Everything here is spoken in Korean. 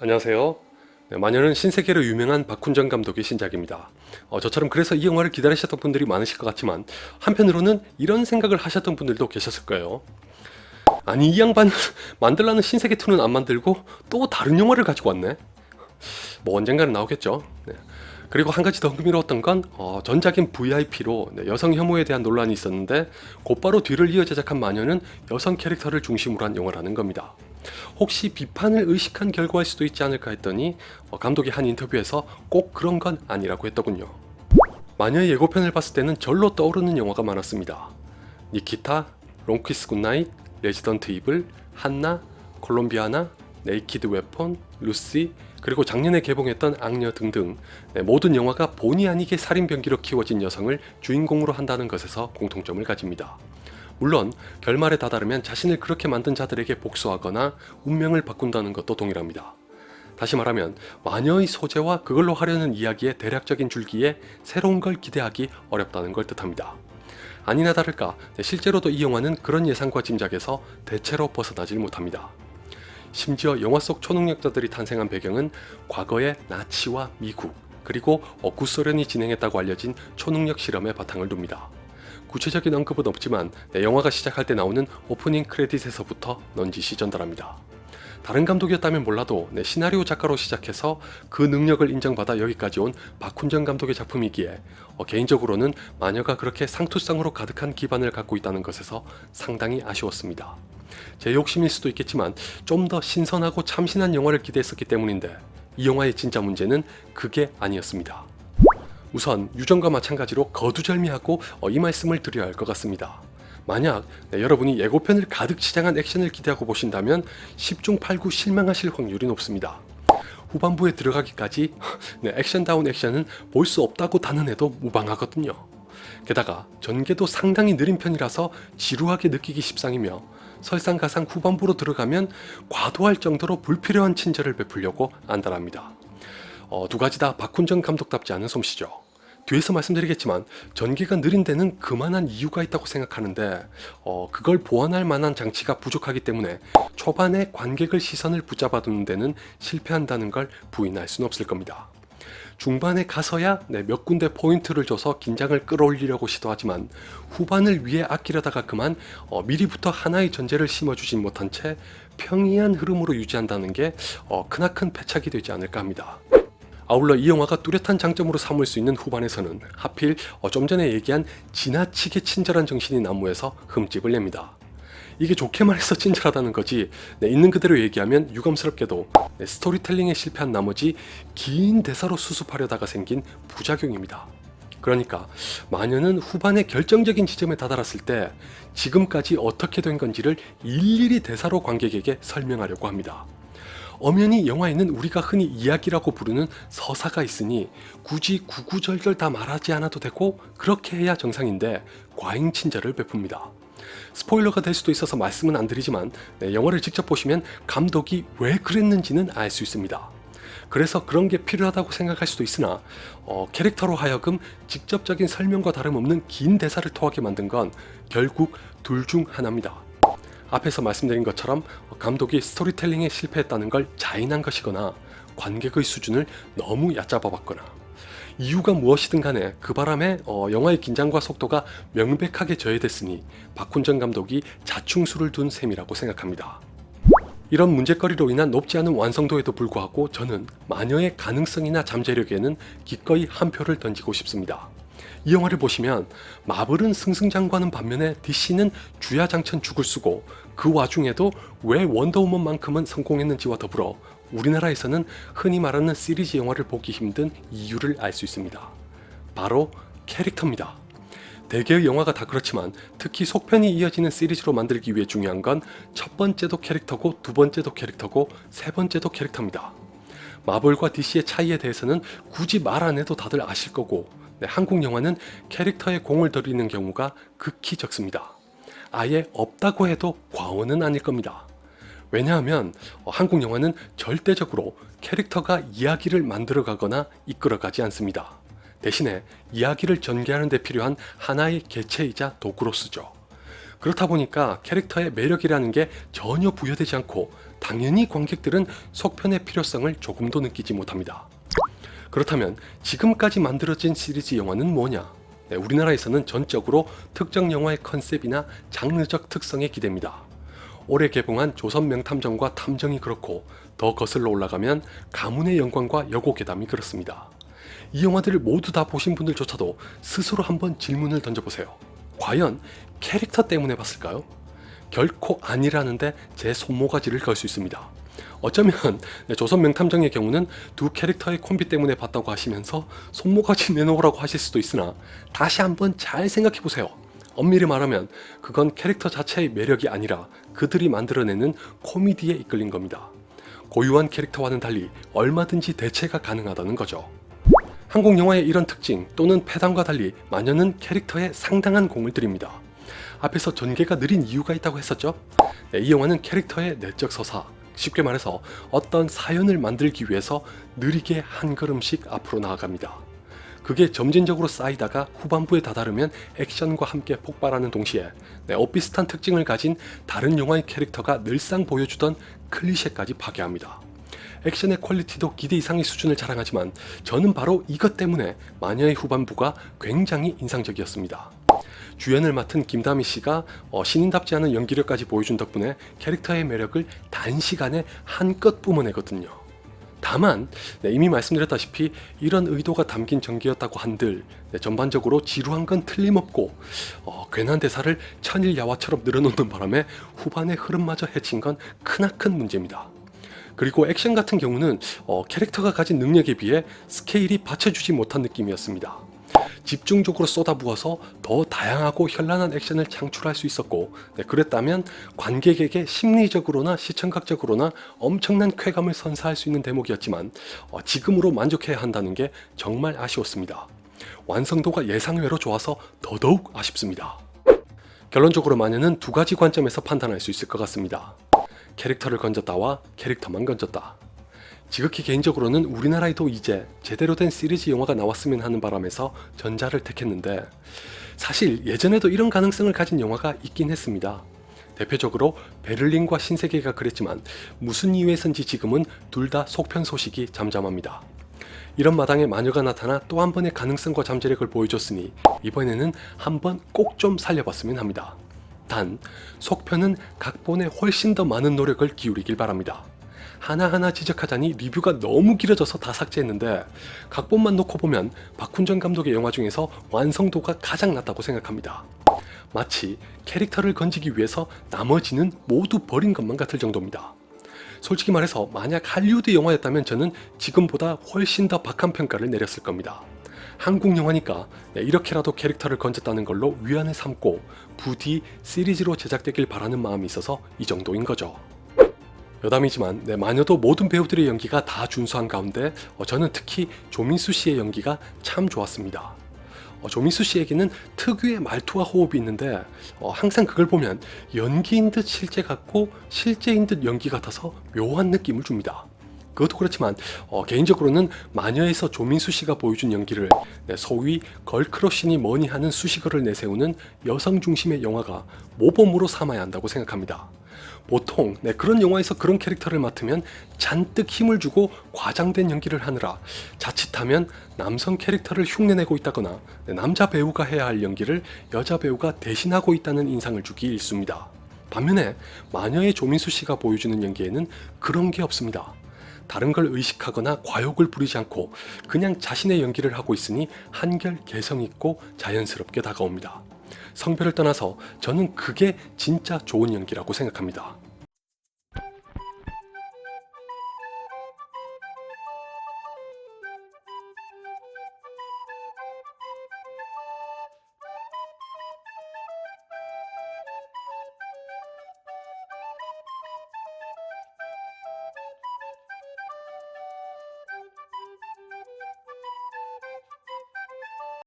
안녕하세요. 네, 마녀는 신세계로 유명한 박훈정 감독의 신작입니다. 어, 저처럼 그래서 이 영화를 기다리셨던 분들이 많으실 것 같지만 한편으로는 이런 생각을 하셨던 분들도 계셨을 거예요. 아니 이 양반 만들라는 신세계 2는 안 만들고 또 다른 영화를 가지고 왔네. 뭐 언젠가는 나오겠죠. 네. 그리고 한 가지 더 흥미로웠던 건 어, 전작인 VIP로 여성 혐오에 대한 논란이 있었는데 곧바로 뒤를 이어 제작한 마녀는 여성 캐릭터를 중심으로 한 영화라는 겁니다. 혹시 비판을 의식한 결과일 수도 있지 않을까 했더니 어, 감독이 한 인터뷰에서 꼭 그런 건 아니라고 했더군요. 마녀의 예고편을 봤을 때는 절로 떠오르는 영화가 많았습니다. 니키타, 롱키스 굿나잇, 레지던트 이블, 한나, 콜롬비아나, 네이키드 웨폰, 루시, 그리고 작년에 개봉했던 악녀 등등 네, 모든 영화가 본의 아니게 살인 병기로 키워진 여성을 주인공으로 한다는 것에서 공통점을 가집니다. 물론 결말에 다다르면 자신을 그렇게 만든 자들에게 복수하거나 운명을 바꾼다는 것도 동일합니다. 다시 말하면 마녀의 소재와 그걸로 하려는 이야기의 대략적인 줄기에 새로운 걸 기대하기 어렵다는 걸 뜻합니다. 아니나 다를까 네, 실제로도 이 영화는 그런 예상과 짐작에서 대체로 벗어나질 못합니다. 심지어 영화 속 초능력자들이 탄생한 배경은 과거의 나치와 미국 그리고 구소련이 진행했다고 알려진 초능력 실험에 바탕을 둡니다. 구체적인 언급은 없지만 네, 영화가 시작할 때 나오는 오프닝 크레딧에서부터 넌지시 전달합니다. 다른 감독이었다면 몰라도 네, 시나리오 작가로 시작해서 그 능력을 인정받아 여기까지 온 박훈정 감독의 작품이기에 어, 개인적으로는 마녀가 그렇게 상투성으로 가득한 기반을 갖고 있다는 것에서 상당히 아쉬웠습니다. 제 욕심일 수도 있겠지만 좀 더 신선하고 참신한 영화를 기대했었기 때문인데 이 영화의 진짜 문제는 그게 아니었습니다. 우선 유전과 마찬가지로 거두절미하고 어, 이 말씀을 드려야 할 것 같습니다. 만약 네, 여러분이 예고편을 가득 치장한 액션을 기대하고 보신다면 10중 8구 실망하실 확률이 높습니다. 후반부에 들어가기까지 네, 액션다운 액션은 볼 수 없다고 단언해도 무방하거든요. 게다가 전개도 상당히 느린 편이라서 지루하게 느끼기 십상이며 설상가상 후반부로 들어가면 과도할 정도로 불필요한 친절을 베풀려고 안달합니다. 어, 두 가지 다 박훈정 감독답지 않은 솜씨죠. 뒤에서 말씀드리겠지만 전개가 느린 데는 그만한 이유가 있다고 생각하는데 어, 그걸 보완할 만한 장치가 부족하기 때문에 초반에 관객을 시선을 붙잡아두는 데는 실패한다는 걸 부인할 수는 없을 겁니다. 중반에 가서야 네, 몇 군데 포인트를 줘서 긴장을 끌어올리려고 시도하지만 후반을 위해 아끼려다가 그만 어, 미리부터 하나의 전제를 심어주진 못한 채 평이한 흐름으로 유지한다는 게 어, 크나큰 패착이 되지 않을까 합니다. 아울러 이 영화가 뚜렷한 장점으로 삼을 수 있는 후반에서는 하필 어, 좀 전에 얘기한 지나치게 친절한 정신이 난무해서 흠집을 냅니다. 이게 좋게 말해서 친절하다는 거지 네, 있는 그대로 얘기하면 유감스럽게도 네, 스토리텔링에 실패한 나머지 긴 대사로 수습하려다가 생긴 부작용입니다. 그러니까 마녀는 후반의 결정적인 지점에 다다랐을 때 지금까지 어떻게 된 건지를 일일이 대사로 관객에게 설명하려고 합니다. 엄연히 영화에는 우리가 흔히 이야기라고 부르는 서사가 있으니 굳이 구구절절 다 말하지 않아도 되고 그렇게 해야 정상인데 과잉 친절을 베풉니다. 스포일러가 될 수도 있어서 말씀은 안 드리지만 네, 영화를 직접 보시면 감독이 왜 그랬는지는 알 수 있습니다. 그래서 그런 게 필요하다고 생각할 수도 있으나 어, 캐릭터로 하여금 직접적인 설명과 다름없는 긴 대사를 토하게 만든 건 결국 둘 중 하나입니다. 앞에서 말씀드린 것처럼 감독이 스토리텔링에 실패했다는 걸 자인한 것이거나 관객의 수준을 너무 얕잡아 봤거나 이유가 무엇이든 간에 그 바람에 어, 영화의 긴장과 속도가 명백하게 저해됐으니 박훈정 감독이 자충수를 둔 셈이라고 생각합니다. 이런 문제거리로 인한 높지 않은 완성도에도 불구하고 저는 마녀의 가능성이나 잠재력에는 기꺼이 한 표를 던지고 싶습니다. 이 영화를 보시면 마블은 승승장구하는 반면에 DC는 주야장천 죽을 쓰고 그 와중에도 왜 원더우먼만큼은 성공했는지와 더불어 우리나라에서는 흔히 말하는 시리즈 영화를 보기 힘든 이유를 알 수 있습니다. 바로 캐릭터입니다. 대개의 영화가 다 그렇지만 특히 속편이 이어지는 시리즈로 만들기 위해 중요한 건 첫 번째도 캐릭터고 두 번째도 캐릭터고 세 번째도 캐릭터입니다. 마블과 DC의 차이에 대해서는 굳이 말 안 해도 다들 아실 거고 네, 한국 영화는 캐릭터에 공을 들이는 경우가 극히 적습니다. 아예 없다고 해도 과언은 아닐 겁니다. 왜냐하면 어, 한국 영화는 절대적으로 캐릭터가 이야기를 만들어 가거나 이끌어 가지 않습니다. 대신에 이야기를 전개하는 데 필요한 하나의 개체이자 도구로 쓰죠. 그렇다 보니까 캐릭터의 매력이라는 게 전혀 부여되지 않고 당연히 관객들은 속편의 필요성을 조금도 느끼지 못합니다. 그렇다면 지금까지 만들어진 시리즈 영화는 뭐냐? 네, 우리나라에서는 전적으로 특정 영화의 컨셉이나 장르적 특성에 기대입니다. 올해 개봉한 조선 명탐정과 탐정이 그렇고 더 거슬러 올라가면 가문의 영광과 여고괴담이 그렇습니다. 이 영화들을 모두 다 보신 분들조차도 스스로 한번 질문을 던져보세요. 과연 캐릭터 때문에 봤을까요? 결코 아니라는데 제 손모가지를 걸 수 있습니다. 어쩌면 네, 조선 명 탐정의 경우는 두 캐릭터의 콤비 때문에 봤다고 하시면서 손모가지 내놓으라고 하실 수도 있으나 다시 한번 잘 생각해 보세요. 엄밀히 말하면 그건 캐릭터 자체의 매력이 아니라 그들이 만들어내는 코미디에 이끌린 겁니다. 고유한 캐릭터와는 달리 얼마든지 대체가 가능하다는 거죠. 한국 영화의 이런 특징 또는 패당과 달리 마녀는 캐릭터에 상당한 공을 들입니다. 앞에서 전개가 느린 이유가 있다고 했었죠. 네, 이 영화는 캐릭터의 내적 서사, 쉽게 말해서 어떤 사연을 만들기 위해서 느리게 한 걸음씩 앞으로 나아갑니다. 그게 점진적으로 쌓이다가 후반부에 다다르면 액션과 함께 폭발하는 동시에 네, 엇비슷한 특징을 가진 다른 영화의 캐릭터가 늘상 보여주던 클리셰까지 파괴합니다. 액션의 퀄리티도 기대 이상의 수준을 자랑하지만 저는 바로 이것 때문에 마녀의 후반부가 굉장히 인상적이었습니다. 주연을 맡은 김다미 씨가 어, 신인답지 않은 연기력까지 보여준 덕분에 캐릭터의 매력을 단시간에 한껏 뿜어내거든요. 다만 네, 이미 말씀드렸다시피 이런 의도가 담긴 전개였다고 한들 네, 전반적으로 지루한 건 틀림없고 어, 괜한 대사를 천일야화처럼 늘어놓는 바람에 후반의 흐름마저 해친 건 크나큰 문제입니다. 그리고 액션 같은 경우는 어, 캐릭터가 가진 능력에 비해 스케일이 받쳐주지 못한 느낌이었습니다. 집중적으로 쏟아부어서 더 다양하고 현란한 액션을 창출할 수 있었고 네, 그랬다면 관객에게 심리적으로나 시청각적으로나 엄청난 쾌감을 선사할 수 있는 대목이었지만 어, 지금으로 만족해야 한다는 게 정말 아쉬웠습니다. 완성도가 예상외로 좋아서 더더욱 아쉽습니다. 결론적으로 마녀는 두 가지 관점에서 판단할 수 있을 것 같습니다. 캐릭터를 건졌다와 캐릭터만 건졌다. 지극히 개인적으로는 우리나라에도 이제 제대로 된 시리즈 영화가 나왔으면 하는 바람에서 전자를 택했는데 사실 예전에도 이런 가능성을 가진 영화가 있긴 했습니다. 대표적으로 베를린과 신세계가 그랬지만 무슨 이유에선지 지금은 둘 다 속편 소식이 잠잠합니다. 이런 마당에 마녀가 나타나 또 한 번의 가능성과 잠재력을 보여줬으니 이번에는 한 번 꼭 좀 살려봤으면 합니다. 단 속편은 각본에 훨씬 더 많은 노력을 기울이길 바랍니다. 하나하나 지적하자니 리뷰가 너무 길어져서 다 삭제했는데 각본만 놓고 보면 박훈정 감독의 영화 중에서 완성도가 가장 낮다고 생각합니다. 마치 캐릭터를 건지기 위해서 나머지는 모두 버린 것만 같을 정도입니다. 솔직히 말해서 만약 할리우드 영화였다면 저는 지금보다 훨씬 더 박한 평가를 내렸을 겁니다. 한국 영화니까 네, 이렇게라도 캐릭터를 건졌다는 걸로 위안을 삼고 부디 시리즈로 제작되길 바라는 마음이 있어서 이 정도인 거죠. 여담이지만 네, 마녀도 모든 배우들의 연기가 다 준수한 가운데 어, 저는 특히 조민수 씨의 연기가 참 좋았습니다. 어, 조민수 씨에게는 특유의 말투와 호흡이 있는데 어, 항상 그걸 보면 연기인 듯 실제 같고 실제인 듯 연기 같아서 묘한 느낌을 줍니다. 그것도 그렇지만 어, 개인적으로는 마녀에서 조민수 씨가 보여준 연기를 네, 소위 걸크러쉬니 뭐니 하는 수식어를 내세우는 여성 중심의 영화가 모범으로 삼아야 한다고 생각합니다. 보통 네, 그런 영화에서 그런 캐릭터를 맡으면 잔뜩 힘을 주고 과장된 연기를 하느라 자칫하면 남성 캐릭터를 흉내내고 있다거나 네, 남자 배우가 해야 할 연기를 여자 배우가 대신하고 있다는 인상을 주기 일쑤입니다. 반면에 마녀의 조민수 씨가 보여주는 연기에는 그런 게 없습니다. 다른 걸 의식하거나 과욕을 부리지 않고 그냥 자신의 연기를 하고 있으니 한결 개성 있고 자연스럽게 다가옵니다. 성별을 떠나서 저는 그게 진짜 좋은 연기라고 생각합니다.